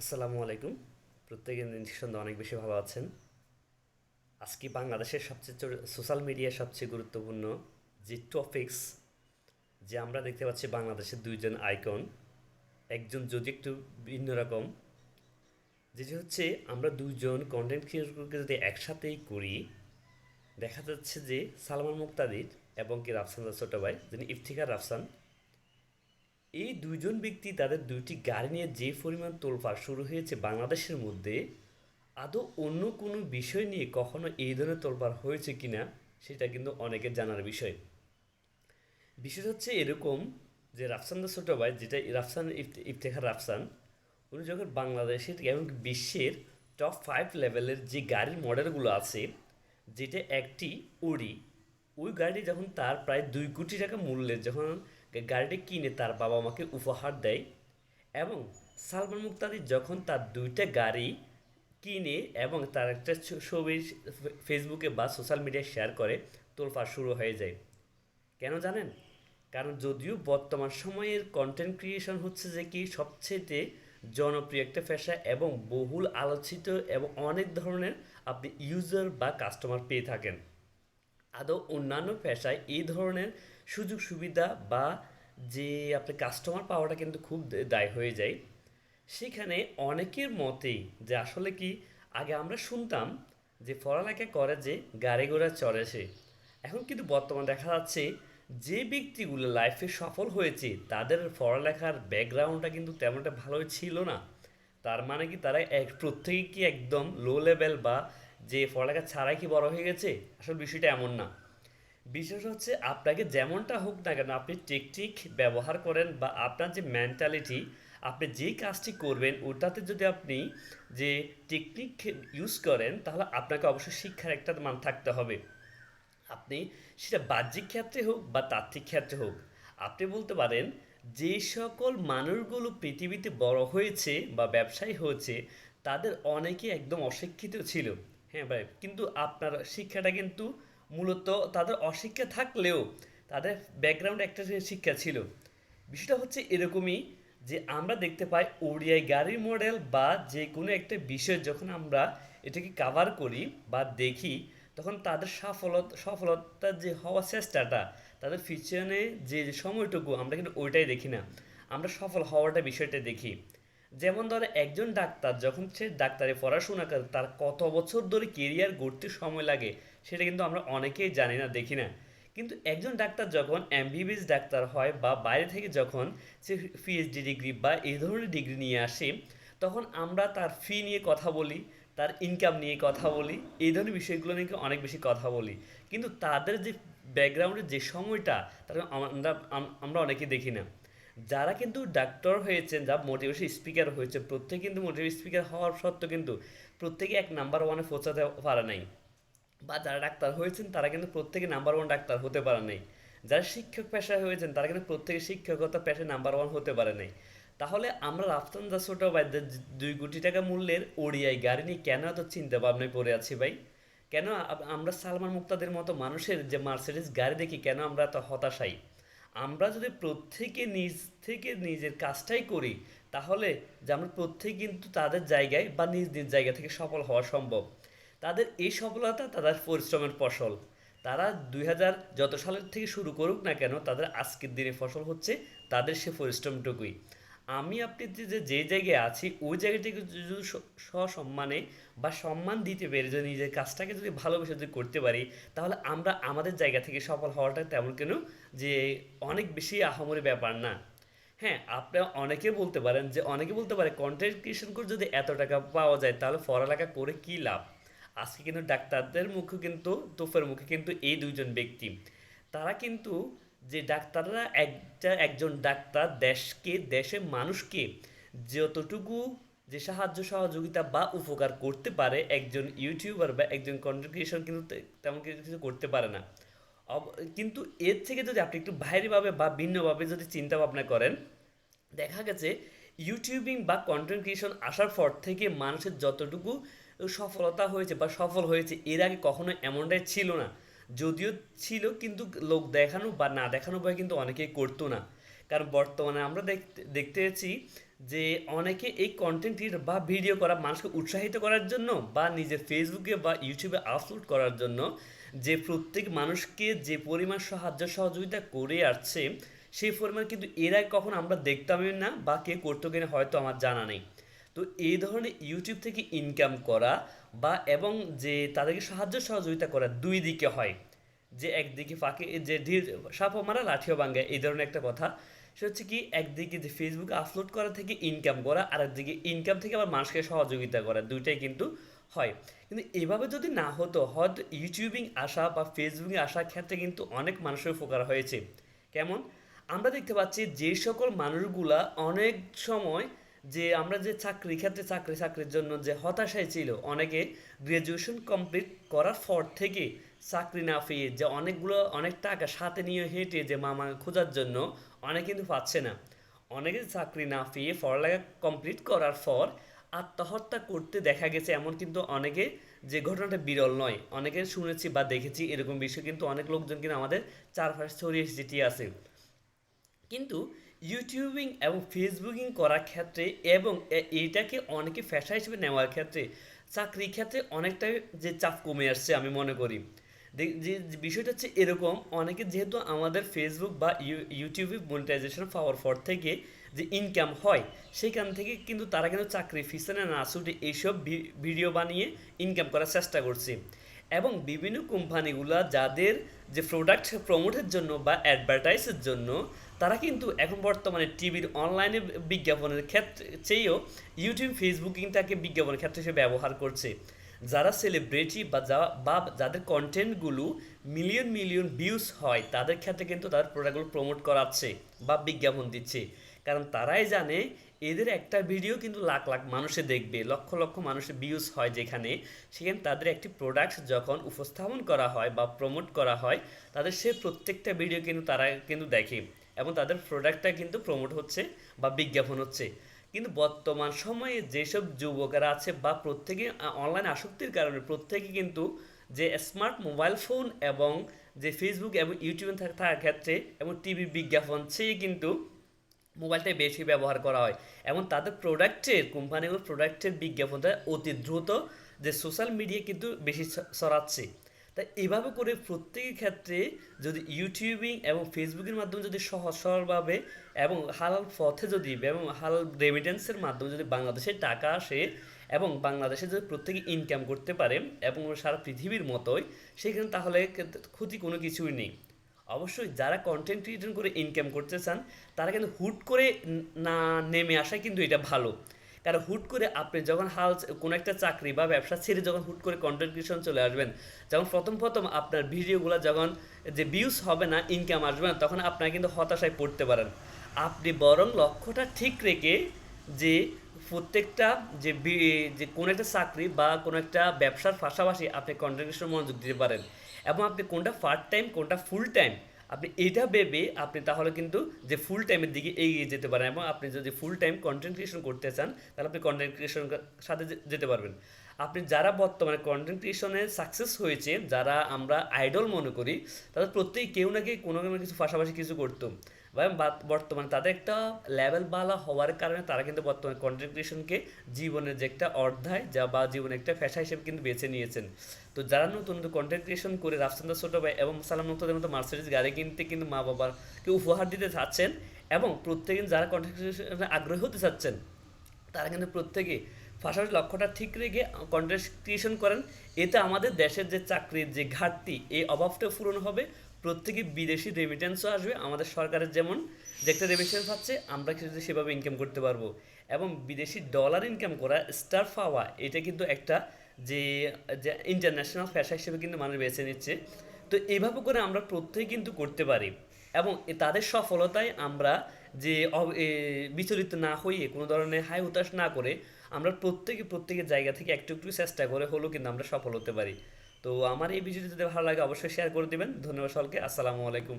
আসসালামু আলাইকুম। প্রত্যেকে নিঃসন্দেহে অনেক বেশি ভালো আছেন। আজকে বাংলাদেশের সবচেয়ে সোশ্যাল মিডিয়ার সবচেয়ে গুরুত্বপূর্ণ যে টপিকস যে আমরা দেখতে পাচ্ছি বাংলাদেশের দুইজন আইকন একজন যদি একটু ভিন্ন রকম, যেটি হচ্ছে আমরা দুইজন কন্টেন্ট ক্রিয়েটরকে যদি একসাথেই করি, দেখা যাচ্ছে যে সালমান মুক্তাদির এবং কি রাফসান ছোট ভাই, যিনি ইফতিকার রাফসান এই দুইজন ব্যক্তি তাদের দুইটি গাড়ি নিয়ে যে পরিমাণ তোলপাড় শুরু হয়েছে বাংলাদেশের মধ্যে, আদৌ অন্য কোনো বিষয় নিয়ে কখনো এই ধরনের তোলপাড় হয়েছে কিনা, সেটা কিন্তু অনেকের জানার বিষয়। বিষয় হচ্ছে এরকম যে রাফসান দা ছোট ভাই, যেটা রাফসান ইফতে- ইফতেখার রাফসান, উনি যখন বাংলাদেশের এবং বিশ্বের টপ ফাইভ লেভেলের যে গাড়ির মডেলগুলো আছে, যেটা একটি ওড়ি ওই গাড়ি যখন তার প্রায় দুই কোটি টাকা মূল্যের, যখন গাড়িটি কিনে তার বাবা মাকে উপহার দেয় এবং সালমান মুক্তাদি যখন তার দুইটা গাড়ি কিনে এবং তার একটা ছবি ফেসবুকে বা সোশ্যাল মিডিয়ায় শেয়ার করে, তোলপাড় শুরু হয়ে যায়। কেন জানেন? কারণ যদিও বর্তমান সময়ের কন্টেন্ট ক্রিয়েশন হচ্ছে যে কি সবচেয়ে জনপ্রিয় একটা পেশা এবং বহুল আলোচিত এবং অনেক ধরনের আপনি ইউজার বা কাস্টমার পেয়ে থাকেন। আদৌ অন্যান্য পেশায় এই ধরনের সুযোগ সুবিধা বা যে আপনি কাস্টমার পাওয়াটা কিন্তু খুব দায় হয়ে যায়। সেখানে অনেকের মতেই যে আসলে কি আগে আমরা শুনতাম যে পড়ালেখা করে যে গাড়ি ঘোড়া চড়ে সে। এখন কিন্তু বর্তমানে দেখা যাচ্ছে যে ব্যক্তিগুলো লাইফে সফল হয়েছে, তাদের পড়ালেখার ব্যাকগ্রাউন্ডটা কিন্তু তেমনটা ভালো ছিল না। তার মানে কি তারা এক, প্রত্যেকে কি একদম লো লেভেল বা যে পড়ালেখা ছাড়াই কি বড় হয়ে গেছে? আসলে বিষয়টা এমন না। বিশেষ হচ্ছে আপনাকে যেমনটা হোক না কেন, আপনি টেকনিক ব্যবহার করেন বা আপনার যে মেন্টালিটি আপনি যে কাজটি করবেন ওটাতে যদি আপনি যে টেকনিক ইউজ করেন, তাহলে আপনাকে অবশ্যই শিক্ষার একটা মান থাকতে হবে। আপনি সেটা বাহ্যিক ক্ষেত্রে হোক বা তাত্ত্বিক ক্ষেত্রে হোক, আপনি বলতে পারেন যে সকল মানুষগুলো পৃথিবীতে বড় হয়েছে বা ব্যবসায়ী হয়েছে, তাদের অনেকে একদম অশিক্ষিত ছিল। হ্যাঁ ভাই, কিন্তু আপনার শিক্ষাটা কিন্তু মূলত তাদের অশিক্ষা থাকলেও তাদের ব্যাকগ্রাউন্ডে একটা শিক্ষা ছিল, বিষয়টা হচ্ছে এরকমই যে আমরা দেখতে পাই ওডিআই গাড়ির মডেল বা যে কোনো একটা বিষয় যখন আমরা এটাকে কাভার করি বা দেখি, তখন তাদের সফলতা সফলতার যে হওয়ার চেষ্টাটা, তাদের পিছনে যে সময়টুকু আমরা কিন্তু ওইটাই দেখি না। আমরা সফল হওয়াটা বিষয়টা দেখি। যেমন ধরে একজন ডাক্তার, যখন সে ডাক্তারে পড়াশোনা করে, তার কত বছর ধরে কেরিয়ার গড়তে সময় লাগে সেটা কিন্তু আমরা অনেকেই জানি না, দেখি না। কিন্তু একজন ডাক্তার যখন এমবিবিএস ডাক্তার হয় বা বাইরে থেকে যখন সে পিএইচডি ডিগ্রি বা এই ধরনের ডিগ্রি নিয়ে আসে, তখন আমরা তার ফি নিয়ে কথা বলি, তার ইনকাম নিয়ে কথা বলি, এই ধরনের বিষয়গুলো নিয়ে অনেক বেশি কথা বলি। কিন্তু তাদের যে ব্যাকগ্রাউন্ডের যে সময়টা, তারা আমরা আমরা অনেকে দেখি না। যারা কিন্তু ডাক্তার হয়েছেন যা মোটিভেশন স্পিকার হয়েছে, প্রত্যেকে কিন্তু মোটিভেশন স্পিকার হওয়ার সত্ত্বেও কিন্তু প্রত্যেকে এক নাম্বার ওয়ানে পৌঁছাতে পারে নাই। বা যারা ডাক্তার হয়েছেন, তারা কিন্তু প্রত্যেকে নাম্বার ওয়ান ডাক্তার হতে পারে নাই। যারা শিক্ষক পেশায় হয়েছেন, তারা কিন্তু প্রত্যেকে শিক্ষকতা পেশায় নাম্বার ওয়ান হতে পারে নাই। তাহলে আমরা রাফতান দাস ছোট ভাই দুই কোটি টাকা মূল্যের ওড়িয়াই গাড়ি নিয়ে কেন এত চিন্তা ভাবনায় পড়ে আছি ভাই? কেন আমরা সালমান মুক্তাদের মতো মানুষের যে মার্সিডিজ গাড়ি দেখি কেন আমরা এত হতাশাই আমরা যদি প্রত্যেকে নিজ থেকে নিজের কাজটাই করি, তাহলে যে আমরা প্রত্যেকে কিন্তু তাদের জায়গায় বা নিজ নিজ জায়গা থেকে সফল হওয়া সম্ভব। তাদের এই সফলতা তাদের পরিশ্রমের ফসল। তারা দুই হাজার যত সালের থেকে শুরু করুক না কেন, তাদের আজকের দিনে ফসল হচ্ছে তাদের সে পরিশ্রমটুকুই। আমি আপনি যে, যে- জায়গায় আছি, ওই জায়গাটিকে যদি সসম্মানে বা সম্মান দিতে পেরে যদি নিজের কাজটাকে যদি ভালোবেসে যদি করতে পারি, তাহলে আমরা আমাদের জায়গা থেকে সফল হওয়াটা তেমন কেন যে, অনেক বেশি আহামরি ব্যাপার না। হ্যাঁ আপনারা অনেকে বলতে পারেন যে, অনেকে বলতে পারে কন্টেন্ট ক্রিয়েশন করে যদি এত টাকা পাওয়া যায়, তাহলে পড়ালেখা করে কী লাভ? আজকে কিন্তু ডাক্তারদের মুখে কিন্তু, তোফের মুখে কিন্তু এই দুইজন ব্যক্তি। তারা কিন্তু যে ডাক্তাররা একটা একজন ডাক্তার দেশকে, দেশের মানুষকে যতটুকু যে সাহায্য সহযোগিতা বা উপকার করতে পারে, একজন ইউটিউবার বা একজন কন্টেন্ট ক্রিয়েশন কিন্তু তেমন কিছু করতে পারে না। কিন্তু এর থেকে যদি আপনি একটু বাইরেভাবে বা ভিন্নভাবে যদি চিন্তা ভাবনা করেন, দেখা গেছে, ইউটিউবিং বা কন্টেন্ট ক্রিয়েশন আসার পর থেকে মানুষের যতটুকু সফলতা হয়েছে বা সফল হয়েছে, এর আগে কখনো এমনটাই ছিল না। যদিও ছিল, কিন্তু লোক দেখানো বা না দেখানো ভয় কিন্তু অনেকেই করতো না। কারণ বর্তমানে আমরা দেখতে দেখতে পেয়েছি যে অনেকে এই কন্টেন্ট ক্রিয়েটর বা ভিডিও করা, মানুষকে উৎসাহিত করার জন্য বা নিজের ফেসবুকে বা ইউটিউবে আপলোড করার জন্য যে প্রত্যেক মানুষকে যে পরিমাণ সাহায্য সহযোগিতা করে আসছে, সেই পরিমাণ কিন্তু এর আগে কখন আমরা দেখতামই না বা কে করতো কিনা হয়তো আমার জানা নেই। তো এই ধরনের ইউটিউব থেকে ইনকাম করা বা এবং যে তাদেরকে সাহায্য সহযোগিতা করা দুই দিকে হয়। যে একদিকে ফাঁকে, যে ঢিল সাপও মারা লাঠিও ভাঙ্গে এই ধরনের একটা কথা। সে হচ্ছে কি, একদিকে যে ফেসবুকে আপলোড করা থেকে ইনকাম করা আর একদিকে ইনকাম থেকে আবার মানুষকে সহযোগিতা করা, দুইটাই কিন্তু হয়। কিন্তু এভাবে যদি না হতো, হয়তো ইউটিউবিং আসা বা ফেসবুকে আসার ক্ষেত্রে কিন্তু অনেক মানুষের উপকার হয়েছে। কেমন? আমরা দেখতে পাচ্ছি যে সকল মানুষগুলা অনেক সময় যে আমরা যে চাকরি, ক্ষেত্রে চাকরি, চাকরির জন্য যে হতাশায় ছিল, অনেকে গ্রাজুয়েশন কমপ্লিট করার পর থেকে চাকরি না পেয়ে যে অনেকগুলো, অনেক টাকা সাথে নিয়ে হেঁটে যে মামা খোঁজার জন্য অনেক কিন্তু পাচ্ছে না। অনেকে চাকরি না পেয়ে পড়ালেখা কমপ্লিট করার পর আত্মহত্যা করতে দেখা গেছে এমন কিন্তু অনেকে যে ঘটনাটা বিরল নয়। অনেকে শুনেছি বা দেখেছি এরকম বিষয় কিন্তু অনেক লোকজন কিন্তু আমাদের চারপাশে ছড়িয়ে ছিটিয়ে আছে। কিন্তু ইউটিউবিং এবং ফেসবুকিং করার ক্ষেত্রে এবং এইটাকে অনেকে ফ্যাশা হিসেবে নেওয়ার ক্ষেত্রে চাকরির ক্ষেত্রে অনেকটাই যে চাপ কমে আসছে আমি মনে করি। যে বিষয়টা হচ্ছে এরকম, অনেকে যেহেতু আমাদের ফেসবুক বা ইউ- ইউটিউবে মনিটাইজেশন পাওয়ার পর থেকে যে ইনকাম হয়, সেখান থেকে কিন্তু তারা কিন্তু চাকরি ফিসনে না ছুটে এইসব ভিডিও বানিয়ে ইনকাম করার চেষ্টা করছে। এবং বিভিন্ন কোম্পানিগুলা যাদের যে প্রোডাক্ট প্রমোটের জন্য বা অ্যাডভার্টাইজের জন্য, তারা কিন্তু এখন বর্তমানে টিভির অনলাইনে বিজ্ঞাপনের ক্ষেত্রে চেয়েও ইউটিউব ফেসবুকিংটাকে বিজ্ঞাপনের ক্ষেত্রে সে ব্যবহার করছে। যারা সেলিব্রিটি বা যা, বা যাদের কন্টেন্টগুলো মিলিয়ন মিলিয়ন ভিউজ হয়, তাদের ক্ষেত্রে কিন্তু তাদের প্রোডাক্টগুলো প্রমোট করাচ্ছে বা বিজ্ঞাপন দিচ্ছে। কারণ তারাই জানে এদের একটা ভিডিও কিন্তু লাখ লাখ মানুষে দেখবে, লক্ষ লক্ষ মানুষের ভিউজ হয় যেখানে। সেখানে তাদের একটি প্রোডাক্ট যখন উপস্থাপন করা হয় বা প্রমোট করা হয়, তাদের সে প্রত্যেকটা ভিডিও কিন্তু তারা কিন্তু দেখে এবং তাদের প্রোডাক্টটা কিন্তু প্রমোট হচ্ছে বা বিজ্ঞাপন হচ্ছে। কিন্তু বর্তমান সময়ে যেসব যুবকেরা আছে বা প্রত্যেকে অনলাইন আসক্তির কারণে প্রত্যেকে কিন্তু যে স্মার্ট মোবাইল ফোন এবং যে ফেসবুক এবং ইউটিউবে থাকার ক্ষেত্রে এবং টিভি বিজ্ঞাপন, সেই কিন্তু মোবাইলটাই বেশি ব্যবহার করা হয়। এবং তাদের প্রোডাক্টের কোম্পানিগুলোর প্রোডাক্টের বিজ্ঞাপনটা অতি দ্রুত যে সোশ্যাল মিডিয়া কিন্তু বেশি ছড়াচ্ছে। তাই এভাবে করে প্রত্যেকের ক্ষেত্রে যদি ইউটিউবিং এবং ফেসবুকের মাধ্যমে যদি সহজ, সরলভাবে এবং হালাল পথে যদি এবং হালাল রেমিটেন্সের মাধ্যমে যদি বাংলাদেশে টাকা আসে এবং বাংলাদেশে যদি প্রত্যেকে ইনকাম করতে পারে এবং সারা পৃথিবীর মতোই, সেখানে তাহলে ক্ষতি কোনো কিছুই নেই। অবশ্যই যারা কন্টেন্ট ক্রিয়েশন করে ইনকাম করতে চান, তারা কিন্তু হুট করে না নেমে আসা কিন্তু এটা ভালো। কারণ হুট করে আপনি যখন হাল কোনো একটা চাকরি বা ব্যবসা ছেড়ে যখন হুট করে কন্টেন্ট ক্রিয়েশন চলে আসবেন, যখন প্রথম প্রথম আপনার ভিডিওগুলো যখন যে ভিউজ হবে না ইনকাম আসবে না, তখন আপনারা কিন্তু হতাশায় পড়তে পারেন। আপনি বরং লক্ষ্যটা ঠিক রেখে যে প্রত্যেকটা যে যে কোনো একটা চাকরি বা কোনো একটা ব্যবসার পাশাপাশি আপনি কন্টেন্ট ক্রিয়েশন মনোযোগ দিতে পারেন। এবং আপনি কোনটা পার্ট টাইম কোনটা ফুল টাইম আপনি এটা ভেবে আপনি তাহলে কিন্তু যে ফুল টাইমের দিকে এগিয়ে যেতে পারেন এবং আপনি যদি ফুল টাইম কন্টেন্ট ক্রিয়েশন করতে চান, তাহলে আপনি কন্টেন্ট ক্রিয়েশন সাথে যেতে পারবেন। আপনি যারা বর্তমানে কন্টেন্ট ক্রিয়েশনে সাকসেস হয়েছে, যারা আমরা আইডল মনে করি, তাদের প্রত্যেকেই কেউ না কেউ কোনো না কিছু পাশাপাশি কিছু করতো। বর্তমানে তাদের একটা লেভেল বালা হওয়ার কারণে তারা কিন্তু বর্তমানে কন্টেন্ট ক্রিয়েশনকে জীবনের যে একটা অধ্যায় যা বা জীবনের একটা পেশা হিসেবে কিন্তু বেছে নিয়েছেন। তো যারা নতুন ক্রিয়েশন করে রাফসান্দা ছোট ভাই এবং সালাম মুক্তাদের মতো মার্সিডিজ গাড়ি কিনতে কিন্তু মা বাবাকে উপহার দিতে চাচ্ছেন এবং প্রত্যেকে যারা কন্টেন্ট আগ্রহী হতে চাচ্ছেন, তারা কিন্তু প্রত্যেকে পাশাপাশি লক্ষ্যটা ঠিক রেখে কন্টেন্ট ক্রিয়েশন করেন। এতে আমাদের দেশের যে চাকরির যে ঘাটতি, এই অভাবটা পূরণ হবে। প্রত্যেকে বিদেশি রেমিটেন্সও আসবে। আমাদের সরকারের যেমন যে একটা রেমিটেন্স পাচ্ছে আমরা কিন্তু সেভাবে ইনকাম করতে পারব। এবং বিদেশি ডলার ইনকাম করা স্টার পাওয়া এটা কিন্তু একটা যে ইন্টারন্যাশনাল পেশা হিসেবে কিন্তু মানুষ বেছে নিচ্ছে। তো এইভাবে করে আমরা প্রত্যেকে কিন্তু করতে পারি। এবং তাদের সফলতায় আমরা যে বিচলিত না হয়ে, কোনো ধরনের হাই হতাশ না করে, আমরা প্রত্যেকে, প্রত্যেকের জায়গা থেকে একটু একটু চেষ্টা করে হলেও কিন্তু আমরা সফল হতে পারি। তো আমার এই ভিডিওটি যদি ভালো লাগে অবশ্যই শেয়ার করে দিবেন। ধন্যবাদ সকলকে। আসসালামু আলাইকুম।